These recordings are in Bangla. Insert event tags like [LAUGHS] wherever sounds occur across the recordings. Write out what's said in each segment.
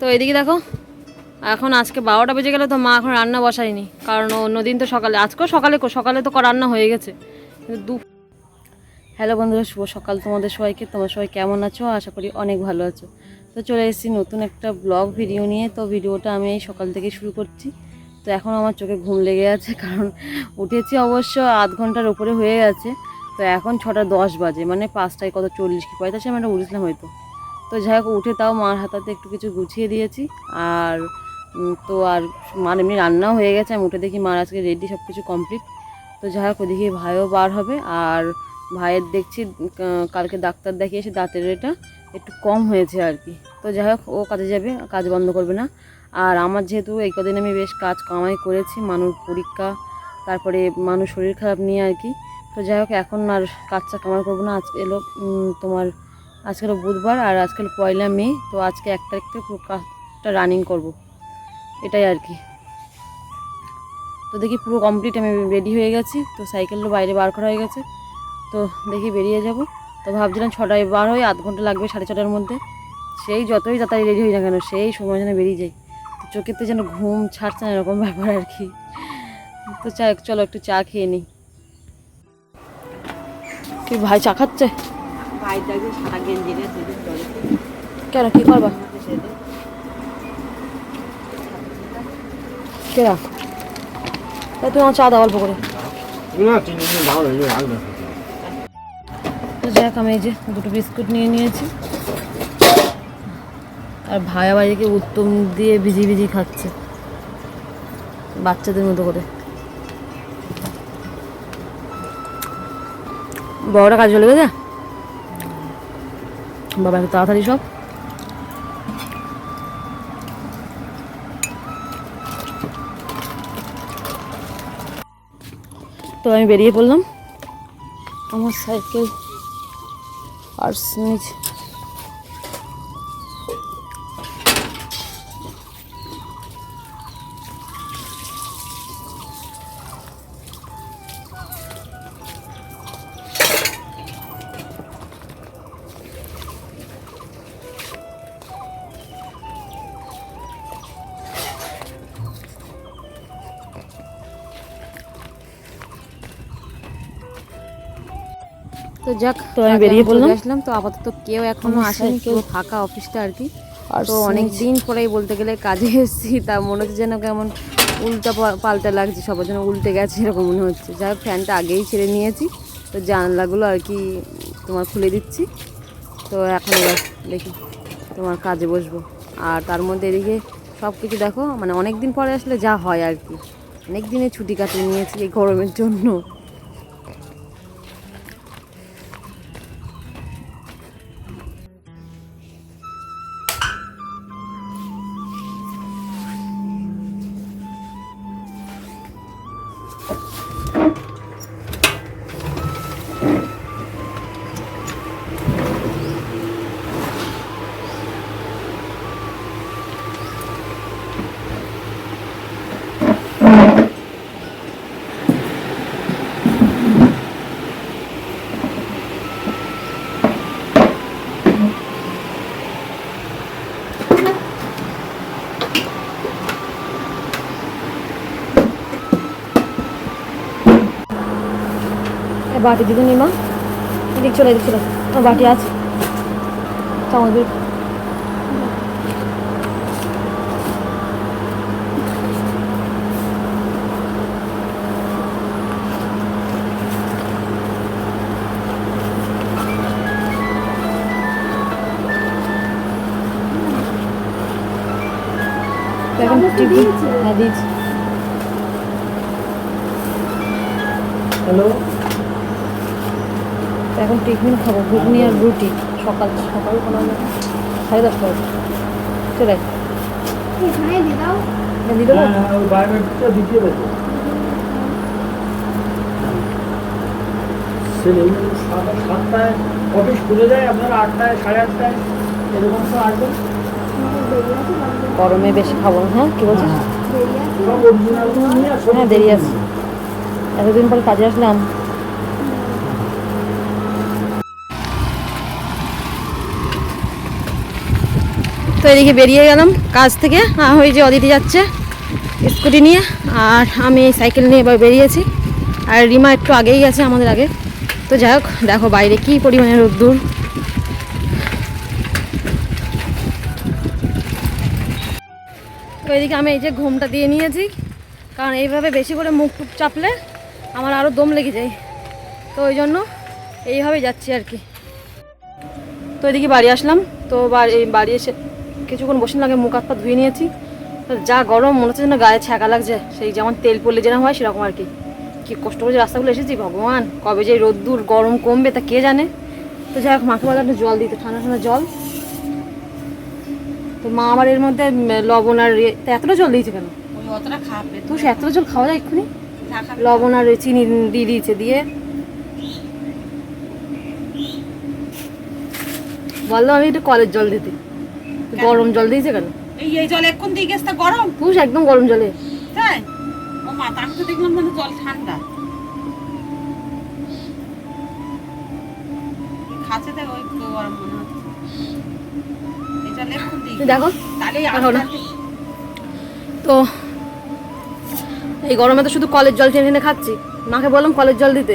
তো এদিকে দেখো, এখন আজকে বারোটা বেজে গেলে তো মা এখন রান্না বসায়নি, কারণ অন্যদিন তো সকালে আজকেও সকালে সকালে তো রান্না হয়ে গেছে। দু হ্যালো বন্ধুরা, শুভ সকাল তোমাদের সবাইকে। তোমার সবাই কেমন আছো? আশা করি অনেক ভালো আছো। তো চলে এসেছি নতুন একটা ব্লগ ভিডিও নিয়ে। তো ভিডিওটা আমি এই সকাল থেকে শুরু করছি। তো এখন আমার চোখে ঘুম লেগে আছে, কারণ উঠেছি অবশ্য আধ ঘণ্টার উপরে হয়ে গেছে। তো এখন ছটা দশ বাজে মানে পাঁচটায় কত চল্লিশ কি পঁয়তাল্লিশ আমরা উঠেছিলাম হয়তো। তো যাই হোক, উঠে তাও মার হাতাতে একটু কিছু গুছিয়ে দিয়েছি। আর তো আর মার এমনি রান্নাও হয়ে গেছে, আমি উঠে দেখি মার আজকে রেডি সব কিছু কমপ্লিট তো যাই হোক, ওদিকে ভাইও বার হবে। আর ভাইয়ের দেখছি কালকে ডাক্তার দেখিয়ে এসে দাঁতের এটা একটু কম হয়েছে আর কি। তো যাই হোক, ও কাজে যাবে, কাজ বন্ধ করবে না। আর আমার যেহেতু এই কদিন আমি বেশ কাজ কামাই করেছি মানুষ পরীক্ষা, তারপরে মানুষ শরীর খারাপ নিয়ে আর কি। তো যাই হোক, এখন আর কাজটা কামাই করব না। আজকে এলো তোমার আজকে বুধবার আর আজকাল পয়লা মে, তো আজকে এক তারিখ থেকে পুরো কাজটা রানিং করব। এটাই আর কি। তো দেখি পুরো কমপ্লিট আমি রেডি হয়ে গেছি, তো সাইকেলটা বাইরে বার করা হয়ে গেছে, তো দেখি বেরিয়ে যাব। তো ভাবছিলাম ছটায় বার হয়ে আধ ঘণ্টা লাগবে সাড়ে ছটার মধ্যে। সেই যতই তাড়াতাড়ি রেডি হই না কেন, সেই সময় যেন বেরিয়ে যাই। তো চোখেতে যেন ঘুম ছাড়ছে না এরকম ব্যাপার আর কি। তো চা, চলো একটু চা খেয়ে নিই। কি ভাই, চা খাচ্ছে? ভাইটাকে সারা গেঞ্জি নিয়ে দুদিন জলে কেন কি করবা? কেরা? তাই তুমি আমার চা দাও অল্প করে। তো যাক আমি এই যে দুটো বিস্কুট নিয়ে নিয়েছি। আর ভাই আবার এদিকে উত্তম দিয়ে ভিজি ভিজি খাচ্ছে। বাচ্চাদের মতো করে। বড়টা কাজ চলে গেছে বাবা একটু তাড়াতাড়ি সব। তো আমি বেরিয়ে পড়লাম। আমার সাইকেল আর নিচে। তো যাক তো আমি বেরিয়ে পড়লাম। আসলাম তো আপাতত কেউ এখনও আসেনি কেউ ফাঁকা অফিসটা আর কি। তো অনেক দিন পরেই বলতে গেলে কাজে এসেছি তা মনে হচ্ছে যেন কেমন উল্টা পাল্টা লাগছে সবার যেন উল্টে গেছে এরকম মনে হচ্ছে। যাই হোক ফ্যানটা আগেই ছেড়ে নিয়েছি তো জানলাগুলো আর কি তোমার খুলে দিচ্ছি। তো এখন এবার দেখি তোমার কাজে বসবো। আর তার মধ্যে এদিকে সব কিছু দেখো মানে অনেক দিন পরে আসলে যা হয় আর কি। অনেক দিনে ছুটি কাটিয়ে নিয়েছি এই গরমের জন্য। বাটি দিদি নিমা এদিক চলে এদিক চলে। আমার বাটি আছে। কর। এখন টিভি হ্যাঁ দিয়েছি। হ্যালো। তো এখন টিফিন খাব ঘুগনি আর রুটি সকাল সকাল কোনো সাড়ে দশটা চলে। হ্যাঁ, দিতে ছেলে সাতটায় অফিস খুলে যায় আপনারা আটটায় সাড়ে আটটায় এরকম তো আসবেন গরমে বেশি খাব হ্যাঁ? কি বলছিস? ছবি হ্যাঁ দেরি আছে। এতদিন পর কাজে আসলাম। তো এদিকে বেরিয়ে গেলাম কাজ থেকে। ওই যে অদিতি যাচ্ছে স্কুটি নিয়ে, আর আমি সাইকেল নিয়ে এবার বেরিয়েছি। আর রিমা একটু আগেই গেছে আমাদের আগে। তো যাই হোক, দেখো বাইরে কি পরিমাণে রোদ্দুর। তো এদিকে আমি এই যে ঘুমটা দিয়ে নিয়েছি, কারণ এইভাবে বেশি করে মুখ টুক চাপলে আমার আরও দম লেগে যায়। তো ওই জন্য এইভাবেই যাচ্ছি আর কি। তো এদিকে বাড়ি আসলাম, তো বাড়ি এসে কিছুক্ষণ বসে লাগে মুখ হাত পা ধুয়ে নিয়েছি। যা গরম মনে হচ্ছে যেন গায়ে ছ্যাঁকা লাগছে। সেই যেমন তেল পড়লে যেরকম হয় সেরকম আর কি। কি কষ্ট করে রাস্তাগুলো এসেছি ভগবান! কবে যে রোদ্দুর গরম কমবে তা কে জানে? তো যাই হোক মাকে বলে একটু জল দিতে ঠান্ডা ঠান্ডা জল। তো মা আবার এর মধ্যে লবণ আর ইয়ে- এতটা জল দিয়েছে কেন? অতটা খাবে। সে এতটা জল খাওয়া যায় এক্ষুনি? লবণ আর চিনি দিয়ে দিয়েছে দিয়ে। বলল আমি একটু কলের জল দিতে। গরম জল দিয়েছে কেন? এই এই জল এক্ষুন দিয়ে গেছে গরম। পুষ একদম গরম জলে। তাই? ও মা আমি তো দেখলাম মানে জল ঠান্ডা। খাচ্ছে দেখ ওই তো গরম মনে হচ্ছে এই জল এক্ষুন দিয়ে দেখো তাহলে না। তো এই গরমে তো শুধু কলের জল টেনে টেনে খাচ্ছি। মাকে বললাম কলের জল দিতে।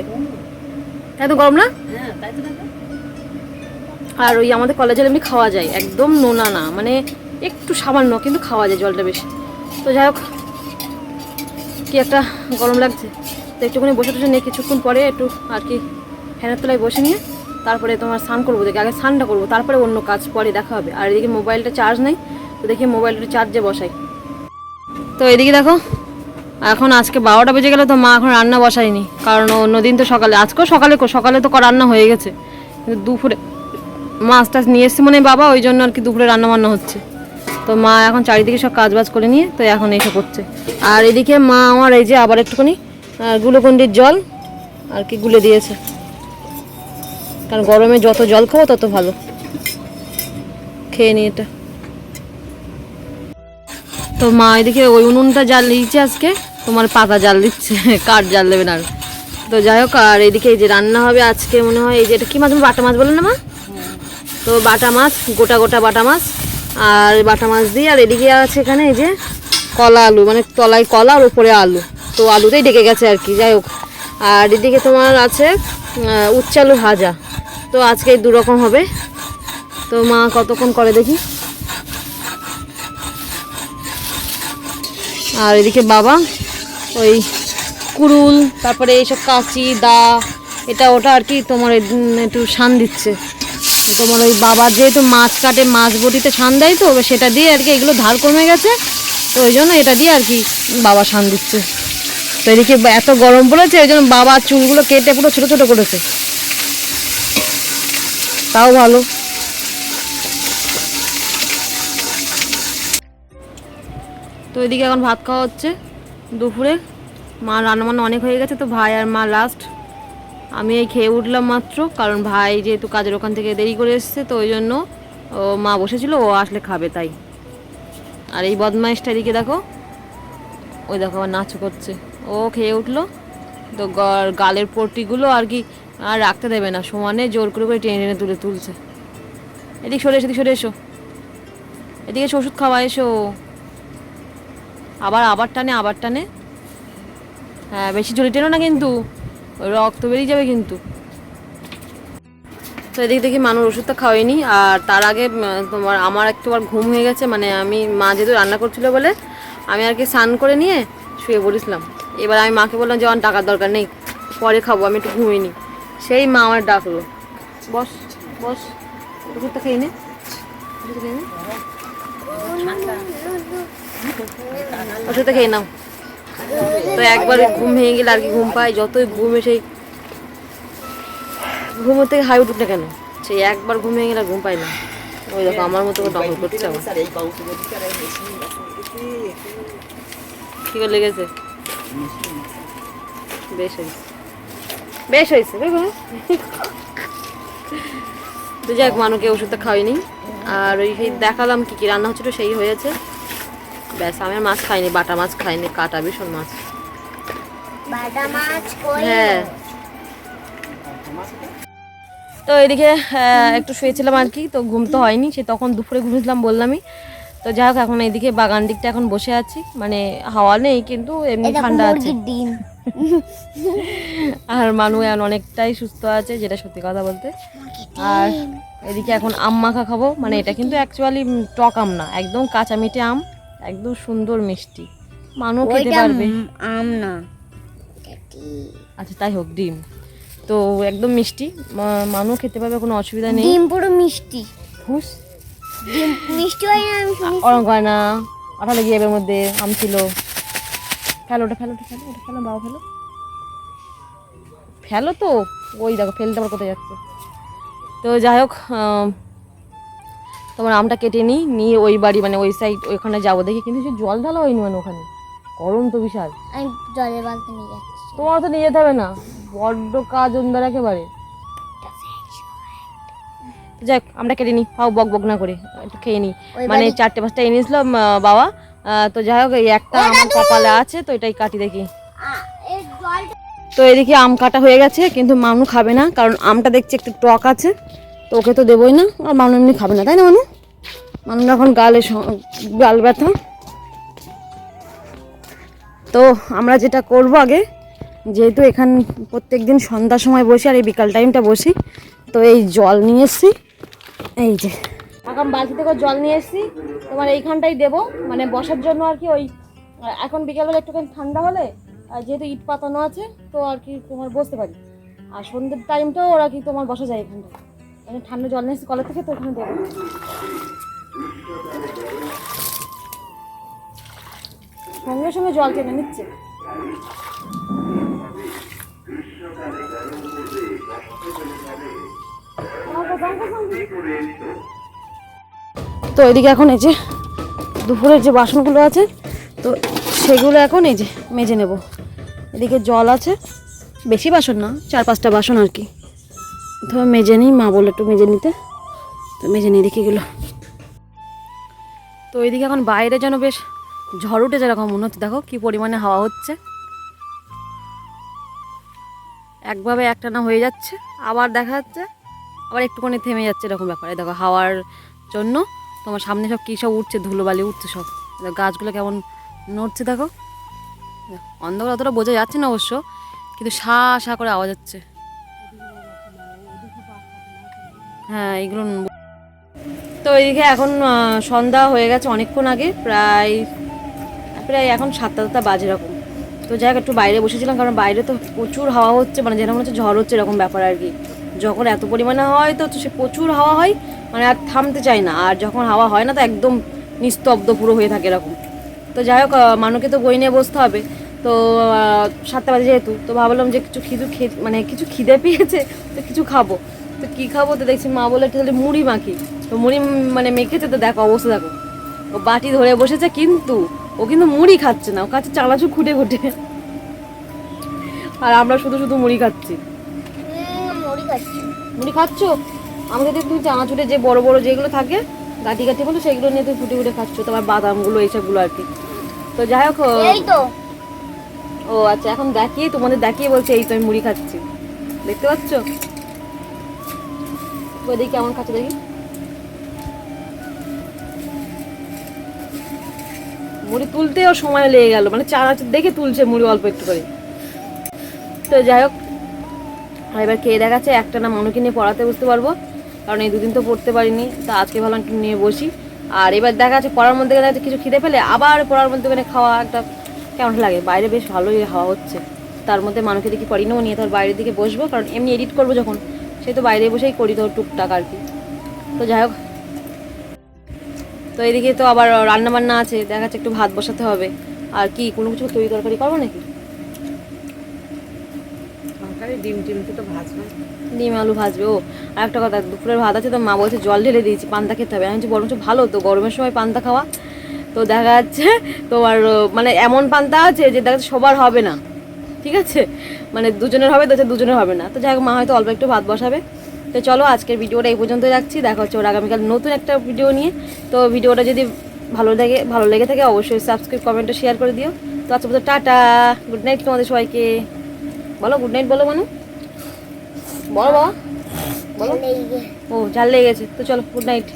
এত গরম না? হ্যাঁ তাই তো আর ওই আমাদের কলের জল এমনি খাওয়া যায়। একদম নোনা না মানে একটু সামান্য, কিন্তু খাওয়া যায় জলটা বেশি। তো যাই হোক, কি একটা গরম লাগছে। তো একটুখানি বসে টসে নিয়ে কিছুক্ষণ পরে একটু আর কি ফ্যানের তলায় বসে নিয়ে তারপরে তোমার স্নান করব দেখি, আগে স্নানটা করব, তারপরে অন্য কাজ পরে দেখা হবে। আর এদিকে মোবাইলটা চার্জ নেই, তো দেখি মোবাইলটা চার্জে বসাই। তো এদিকে দেখো, এখন আজকে বারোটা বেজে গেলে, তো মা এখন রান্না বসায়নি। কারণ অন্যদিন তো সকালে, আজকেও সকালে সকালে তো রান্না হয়ে গেছে। কিন্তু দুপুরে মাছ টাছ নিয়ে এসছে মনে বাবা, ওই জন্য আর কি দুপুরে রান্না বান্না হচ্ছে। তো মা এখন চারিদিকে সব কাজ বাজ করে নিয়ে, তো এখন এসে করছে আর এদিকে মা আমার এই যে আবার একটুখানি গুলোকন্ডির জল আর কি গুলে দিয়েছে। কারণ গরমে যত জল খাব তত ভালো। খেয়ে নি এটা। তো মা এদিকে ওই উনুনটা জাল দিচ্ছে আজকে, তোমার পাতা জাল দিচ্ছে, [LAUGHS] কাঠ জাল দেবে না। তো যাই হোক, আর এদিকে এই যে রান্না হবে আজকে মনে হয়, এই যে এটা কি মাছ বাটা মাছ বলে না মা? তো বাটা মাছ, গোটা গোটা বাটা মাছ, আর বাটা মাছ দিয়ে, আর এদিকে আছে এখানে এই যে কলা আলু মানে তলায় কলা আর উপরে আলু। তো আলুতেই ডেকে গেছে আর কি, যাই হোক। আর এদিকে তোমার আছে আলু ভাজা। তো আজকে এই দু রকম হবে। তো মা কতক্ষণ করে দেখি। আর এদিকে বাবা, ওই কুরুল তারপরে এইসব কাঁচি, দা, এটা ওটা আর কি তোমার একটু শান দিচ্ছে। তোমার ওই বাবার যেহেতু মাছ কাটে, মাছ বটিতে শান দেয় তো সেটা দিয়ে আর কি এগুলো ধার কমে গেছে। তো ওই জন্য এটা দিয়ে আর কি বাবা শান দিচ্ছে। তো এদিকে এত গরম পড়েছে, ওই জন্য বাবা চুলগুলো কেটে পুরো ছোটো ছোটো করেছে। তাও ভালো। তো এদিকে এখন ভাত খাওয়া হচ্ছে দুপুরে। মা রান্নাবান্না অনেক হয়ে গেছে তো, ভাই আর মা লাস্ট আমি এই খেয়ে উঠলাম মাত্র, কারণ ভাই যেহেতু কাজের ওখান থেকে দেরি করে এসছে, তো ওই জন্য ও মা বসেছিল, ও আসলে খাবে তাই। আর এই বদমাইশটা এদিকে দেখো, ওই দেখো আবার নাচ করছে। ও খেয়ে উঠল, তো গালের পট্টিগুলো আর কি আর রাখতে দেবে না, সমানে জোর করে করে টেনে টেনে তুলে তুলছে। এদিক সরে এসো, এদিক সরে এসো। এদিকে এসো, ওষুধ খাওয়া, এসো। আবার আবার টানে আবার টানে। হ্যাঁ বেশি জোরে টেনো না কিন্তু। রক্ত বেরিয়ে যাবে কিন্তু। তো এদিক দেখি মানুষ ওষুধটা খাওয়াইনি আর তার আগে তোমার, আমার একটুবার ঘুম হয়ে গেছে মানে আমি মা যেহেতু রান্না করছিল বলে, আমি আর কি স্নান করে নিয়ে শুয়ে পড়েছিলাম। এবার আমি মাকে বললাম যে আমার টাকার দরকার নেই, পরে খাব, আমি একটু ঘুমিয়ে নিই। সেই মা আমার ডাকলো, বস বস ওষুধটা খেয়ে নে। ওষুধটা খেয়ে নাও। তো একবার ঘুম ভেঙে গেলে আর কি ঘুম পাই যতই ঘুমে সেই ঘুমোর থেকে হাই উঠুক না কেন, সেই একবার ঘুম ভেঙে গেলে ঘুম পাই না। ওই দেখো, আমার মতো করে করছে কি করে লেগেছে? বেশ হয়েছে। বেশ হয়েছে তো যাক মানুষকে ওষুধটা খাওয়াইনি। আর ওই দেখালাম কি কি রান্না হচ্ছিল, সেই হয়েছে। ব্যাস আমি মাছ খাইনি বাটা মাছ খাইনি কাটা ভীষণ মাছ। হ্যাঁ। তো এদিকে একটু শুয়েছিলাম আর কি তো ঘুম তো হয়নি সে তখন দুপুরে ঘুমিয়েছিলাম বললামই। তো যাই হোক এখন এইদিকে বাগান দিকটা এখন বসে আছি মানে হাওয়া নেই কিন্তু এমনি ঠান্ডা আছে। আর মানু এখন অনেকটাই সুস্থ আছে যেটা সত্যি কথা বলতে। আর এদিকে এখন আম মাখা খাব মানে এটা কিন্তু অ্যাকচুয়ালি টক আম না একদম কাঁচা মিঠে আম। একদম সুন্দর মিষ্টি। মানু খেতে পারবে। আম না। আচ্ছা তাই হোক ডিম। তো একদম মিষ্টি। মা- মানু খেতে পারবে কোনো অসুবিধা নেই। ডিম পুরো মিষ্টি। হুস। ডিম মিষ্টি হয় না আমি শুনি করে না আঠা লেগে যাবে এর মধ্যে আম ছিল। ফেলো ওটা ফেলো ওটা ফেলো ওটা ফেলো বাবা ফেলো। ফেলো তো? ওই দেখো ফেলতে আবার কোথায় যাচ্ছে? তো যাই হোক তোমার আমটা কেটে নিই নিয়ে ওই বাড়ি মানে ওই সাইড ওইখানে যাব। দেখি কিন্তু সে জল ঢালা হয়নি মানে ওখানে। গরম তো বিশাল। আমি জলের বালতি নিয়ে যাচ্ছি। তোমার তো নিয়ে যেতে হবে না। বড্ড কাজ অন্দার একেবারে। যাক আমরা কেটে নিই। পাও বক বক না করে একটু খেয়ে নিই। মানে চারটে পাঁচটা এনেছিলাম আহ, বাবা। তো যাই হোক এই একটা আমার কপালে আছে তো এটাই কাটি দেখি। তো এদিকে আম কাটা হয়ে গেছে কিন্তু মানু খাবে না কারণ আমটা দেখছি একটু টক আছে। তো ওকে তো দেবই না, আর মানু এমনি খাবে না, তাই না মানু? মানু এখন গালে গাল ব্যথা। তো আমরা যেটা করব আগে, যেহেতু এখান প্রত্যেক দিন সন্ধ্যার সময় বসি আর এই বিকাল টাইমটা বসি, তো এই জল নিয়ে এসছি। এই যে, এখন বালতি থেকে জল নিয়ে এসছি, তোমার এইখানটাই দেবো। মানে বসার জন্য আর কি ওই, এখন বিকালবেলা একটুখানি ঠান্ডা হলে যেহেতু ইট পাতানো আছে, তো আর কি তোমার বসতে পারি। আর সন্ধ্যের টাইমটাও ওরা কি তোমার বসা যায় এখানটা মানে ঠান্ডা জল নিয়ে এসছি কলের থেকে তো ওখানে দেবো। সঙ্গে সঙ্গে জল টেনে নিচ্ছে। তো এদিকে এখন এই যে দুপুরের যে বাসনগুলো আছে, তো সেগুলো এখন এই যে মেজে নেব। এদিকে জল আছে, বেশি বাসন না, চার পাঁচটা বাসন আর কি। তো মেজে নিই মা বলে একটু মেজে নিতে। তো মেজে নিই দেখে গেলো। তো এইদিকে এখন বাইরে যেন বেশ ঝড় উঠে যেরকম মনে হচ্ছে। দেখো কি পরিমাণে হাওয়া হচ্ছে। একভাবে একটানা হয়ে যাচ্ছে আবার দেখা যাচ্ছে আবার একটুখানি থেমে যাচ্ছে এরকম ব্যাপারে। দেখো হাওয়ার জন্য তোমার সামনে সব কী সব উঠছে ধুলোবালি উঠছে সব। গাছগুলো কেমন নড়ছে দেখো, অন্ধকার অতটা বোঝা যাচ্ছে না অবশ্য কিন্তু সা সা করে আওয়াজ হচ্ছে। হ্যাঁ এগুলো তো এইদিকে এখন সন্ধ্যা হয়ে গেছে অনেকক্ষণ আগে, প্রায় প্রায় এখন সাতটা সাতটা বাজে এরকম। তো যাই একটু বাইরে বসেছিলাম, কারণ বাইরে তো প্রচুর হাওয়া হচ্ছে মানে যেরকম হচ্ছে ঝড় হচ্ছে এরকম ব্যাপার আর কি। যখন এত পরিমাণে হয় তো সে প্রচুর হাওয়া হয় মানে আর থামতে চায় না। আর যখন হাওয়া হয় না, তো একদম নিস্তব্ধ পুরো হয়ে থাকে এরকম। তো যাই হোক মানুকে তো বই নিয়ে বসতে হবে। তো সাতটা বাজে যেহেতু, তো ভাবলাম যে কিছু খিদু খে- মানে কিছু খিদে পেয়েছে, তো কিছু খাব। তো কী খাব তো দেখছি মা বলে তাহলে মুড়ি মাখি। তো মুড়ি মানে মেখেছে তো দেখো অবস্থা দেখো। ও বাটি ধরে বসেছে কিন্তু ও কিন্তু মুড়ি খাচ্ছে না ও খাচ্ছে চানাচুর খুঁটে খুঁটে। আর আমরা শুধু শুধু মুড়ি খাচ্ছি। মুড়ি খাচ্ছি। মুড়ি খাচ্ছ? আমি যদি তুমি চানাচুরে যে বড় বড় যেগুলো থাকে গাটি গাটি বলো সেগুলো নিয়ে তুমি ফুটে ফুটে খাচ্ছ তোমার বাদামগুলো এইসবগুলো আর কি। তো যাই হোক তো। ও আচ্ছা এখন দেখিয়ে তোমাদের দেখিয়ে বলছে এই তো আমি মুড়ি খাচ্ছি। দেখতে পাচ্ছ? ওই দেখি, কেমন খাচ্ছে দেখি। মুড়ি তুলতেও সময় লেগে গেল মানে চানাচুর দেখে তুলছে মুড়ি অল্প একটু করে। তো যাই হোক এবার খেয়ে দেখাচ্ছে, একটা না মনুকে নিয়ে পড়াতে বুঝতে পারব, কারণ এই দুদিন তো পড়তে পারিনি, তা আজকে ভাবলাম একটু নিয়ে বসি। আর এবার দেখা যাচ্ছে পড়ার মধ্যে গেলে কিছু খিদে ফেলে আবার পড়ার মধ্যে গেলে খাওয়া একটা কেমন লাগে। বাইরে বেশ ভালোই হাওয়া হচ্ছে। তার মধ্যে মানুষকে দেখি পড়ি নেব নিয়ে তোর বাইরের দিকে বসবো, কারণ এমনি এডিট করব যখন। সে তো বাইরে বসেই করি তো টুকটাক আর কি। তো যাই হোক। তো এদিকে তো আবার রান্না বান্না আছে দেখা যাচ্ছে একটু ভাত বসাতে হবে। আর কি কোনো কিছু তৈরি তরকারি করব নাকি? ডিম টিম তো ভাজবে। ডিম আলু ভাজবে ও। আর একটা কথা দুপুরের ভাত আছে তো মা বলছে জল ঢেলে দিয়েছি পান্তা খেতে হবে। আমি বলছি বরঞ্চ ভালো তো গরমের সময় পান্তা খাওয়া। তো দেখা যাচ্ছে তোমার মানে এমন পান্তা আছে যে দেখা যাচ্ছে সবার হবে না। ঠিক আছে? মানে দুজনের হবে তো দুজনের হবে না। তো যাই হোক মা হয়তো অল্প একটু ভাত বসাবে। তো চলো আজকের ভিডিওটা এই পর্যন্তই রাখছি। দেখা হচ্ছে ওর আগামীকাল নতুন একটা ভিডিও নিয়ে। তো ভিডিওটা যদি ভালো লাগে ভালো লেগে থাকে অবশ্যই সাবস্ক্রাইব কমেন্টও শেয়ার করে দিও। তো আজকে বলতে টাটা। গুড নাইট তোমাদের সবাইকে। বলো গুড নাইট বলো মানু। বলো বাবা। বলো। ও ঝাল লেগে গেছে। তো চলো গুড নাইট